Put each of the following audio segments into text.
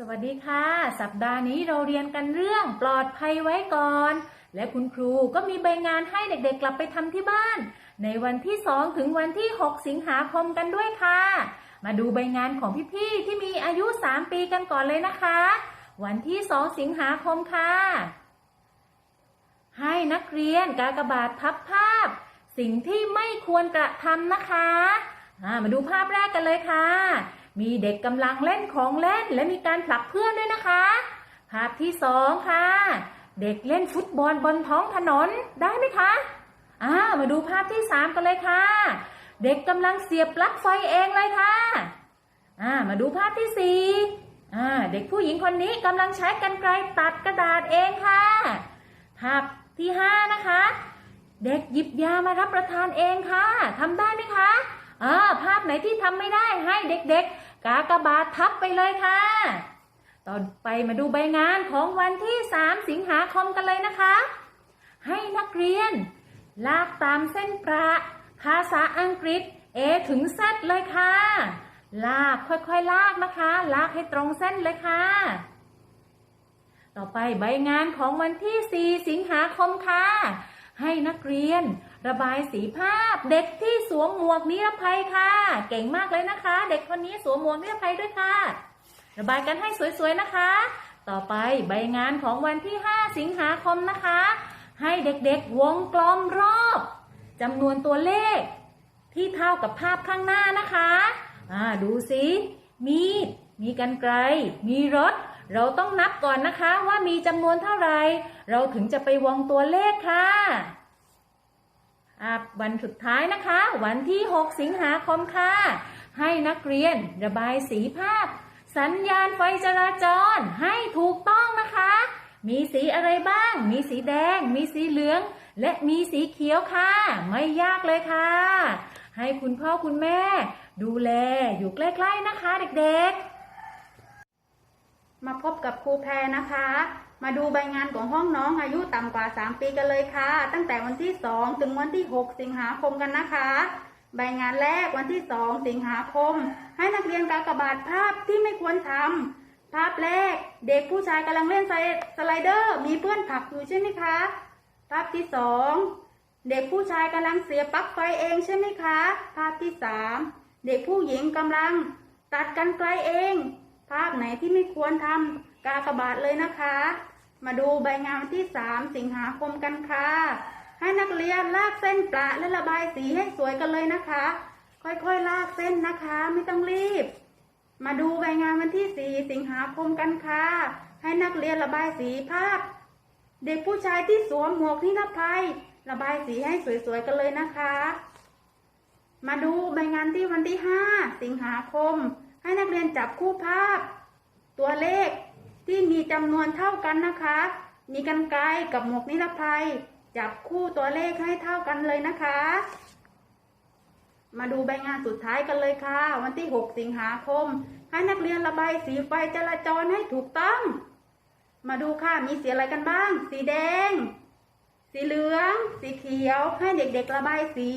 สวัสดีค่ะ สัปดาห์นี้เราเรียนกันเรื่องปลอดภัยไว้ก่อน และคุณครูก็มีใบงานให้เด็กๆกลับไปทำที่บ้าน ในวันที่ 2 ถึงวันที่ 6 สิงหาคมกันด้วยค่ะ มาดูใบงานของพี่ๆที่มีอายุ 3 ปีกันก่อนเลยนะคะ วันที่ 2 สิงหาคมค่ะ ให้นักเรียนกากบาทพับภาพ สิ่งที่ไม่ควรกระทำนะคะมาดูภาพแรกกันเลยค่ะ มีเด็กกำลังเล่นของเล่นและมีการผลักเพื่อนด้วยนะคะ ภาพที่สองค่ะ เด็กเล่นฟุตบอลบนท้องถนนได้ไหมคะอ่ามาดูภาพที่สามกันเลยค่ะ เด็กกำลังเสียบปลั๊กไฟเองเลยค่ะอ่ามาดูภาพที่สี่อ่าเด็กผู้หญิงคนนี้กำลังใช้กรรไกรตัดกระดาษเองค่ะ ภาพที่ห้านะคะ เด็กหยิบยามารับประทานเองค่ะทำได้ไหมคะอ่าภาพไหนที่ทำไม่ได้ให้เด็กๆ กากบาททับไปเลยค่ะ ต่อไปมาดูใบงานของวันที่ 3 สิงหาคมกันเลยนะคะ ให้นักเรียน ลากตามเส้นประภาษาอังกฤษ A ถึง Z เลยค่ะ ลากค่อยๆลากนะคะ ลากให้ตรงเส้นเลยค่ะ ต่อไปใบงานของวันที่ 4 สิงหาคมค่ะ ให้นักเรียน ระบายสีภาพเด็กที่สวมหมวกนิรภัยค่ะ เก่งมากเลยนะคะ เด็กคนนี้สวมหมวกนิรภัยด้วยค่ะ ระบายกันให้สวยๆนะคะ ต่อไปใบงานของวันที่ 5 สิงหาคมนะคะ ให้เด็กๆวงกลมรอบจำนวนตัวเลข ที่เท่ากับภาพข้างหน้านะคะอ่าดูสิมีดมีกันไกล มีรถ เราต้องนับก่อนนะคะว่ามีจำนวนเท่าไหร่เราถึงจะไปวงตัวเลขค่ะ วันสุดท้ายนะคะ วันที่ 6 สิงหาคมค่ะ ให้นักเรียนระบายสีภาพ สัญญาณไฟจราจรให้ถูกต้องนะคะ มีสีอะไรบ้าง มีสีแดง มีสีเหลือง และมีสีเขียวค่ะ ไม่ยากเลยค่ะ ให้คุณพ่อคุณแม่ ดูแลอยู่ใกล้ๆนะคะเด็กๆ มาพบกับครูแพรนะคะ มาดูใบงานของห้องน้องอายุต่ำกว่า 3 ปีกันเลยค่ะ ตั้งแต่วันที่ 2 ถึงวันที่ 6 สิงหาคมกันนะคะ ใบงานแรกวันที่ 2 สิงหาคม ให้นักเรียนกากบาทภาพที่ไม่ควรทำภาพแรกเด็กผู้ชายกำลังเล่นสไลเดอร์ มีเพื่อนผลักอยู่ใช่ไหมคะ ภาพที่ 2 เด็กผู้ชายกำลังเสียบปลั๊กไฟเองใช่ไหมคะ ภาพที่ 3 เด็กผู้หญิงกำลังตัดกันไกลเอง ภาพไหนที่ไม่ควรทำกากบาทเลยนะคะ มาดูใบงานวันที่ 3 สิงหาคมกันค่ะ ให้นักเรียนลากเส้นประและระบายสีให้สวยกันเลยนะคะ ค่อยๆลากเส้นนะคะ ไม่ต้องรีบ มาดูใบงานวันที่ 4 สิงหาคมกันค่ะ ให้นักเรียนระบายสีภาพ เด็กผู้ชายที่สวมหมวกนิรภัย ระบายสีให้สวยๆกันเลยนะคะ มาดูใบงานที่วันที่ 5 สิงหาคม ให้นักเรียนจับคู่ภาพ ตัวเลขที่มีจำนวนเท่ากันนะคะ มีกันไกลกับหมวกนิรภัย จับคู่ตัวเลขให้เท่ากันเลยนะคะ มาดูใบงานสุดท้ายกันเลยค่ะ วันที่ 6 สิงหาคม ให้นักเรียนระบายสีไฟจราจรให้ถูกต้อง มาดูค่ะมีสีอะไรกันบ้าง สีแดง สีเหลือง สีเขียว ให้เด็กๆระบายสี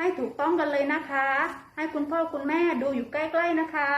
ให้ถูกต้องกันเลยนะคะ ให้คุณพ่อคุณแม่ดูอยู่ใกล้ ๆนะคะ